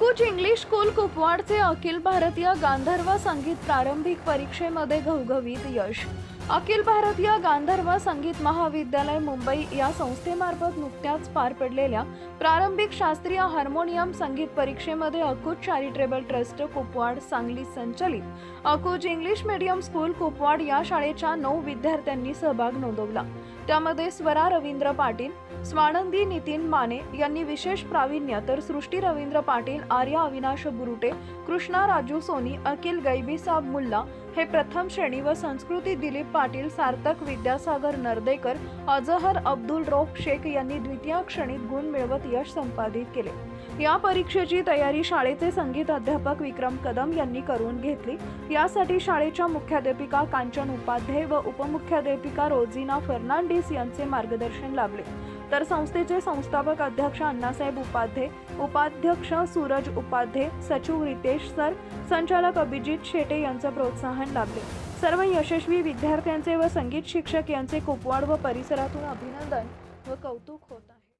Coach English school कुपवाडचे अखिल भारतीय गांधर्व संगीत प्रारंभिक परीक्षेमध्ये घवघवीत यश. अखिल भारतीय गांधर्व संगीत महाविद्यालय मुंबई या संस्थेमार्फत नुकत्याच पार पडलेल्या प्रारंभिक शास्त्रीय हार्मोनियम संगीत परीक्षेमध्ये अकुज चॅरिटेबल ट्रस्ट कुपवाड सांगली संचलित. Akuj English medium school Kupwad या शाळेच्या नऊ विद्यार्थ्यांनी सहभाग नोंदवला. त्यामध्ये स्वरा रवींद्र पाटील स्वानंदी नितीन माने यांनी विशेष प्रावीण्य तर सृष्टी रवींद्र पाटील आर्या अविनाश बुरुटे कृष्णा राजू सोनी अखिल गैबीसाब मुल्ला हे प्रथम श्रेणी व संस्कृती दिलीप पाटील सार्थक विद्यासागर नर्देकर अजहर अब्दुल रोफ शेख यांनी द्वितीय क्षणीत गुण मिळवत यश संपादित केले. या परीक्षेची तयारी शाळेचे संगीत अध्यापक विक्रम कदम यांनी करून घेतली. यासाठी शाळेच्या मुख्याध्यापिका कांचन उपाध्याय व उपमुख्याध्यापिका रोजिना फर्नांडिस यांचे मार्गदर्शन लाभले. तर संस्थेचे संस्थापक अध्यक्ष अण्णासाहेब उपाध्ये उपाध्यक्ष सूरज उपाध्ये सचिव रितेश सर संचालक अभिजित शेटे यांचं प्रोत्साहन लाभले. सर्व यशस्वी विद्यार्थ्यांचे व संगीत शिक्षक यांचे कुपवाड व परिसरातून अभिनंदन व कौतुक होत आहे.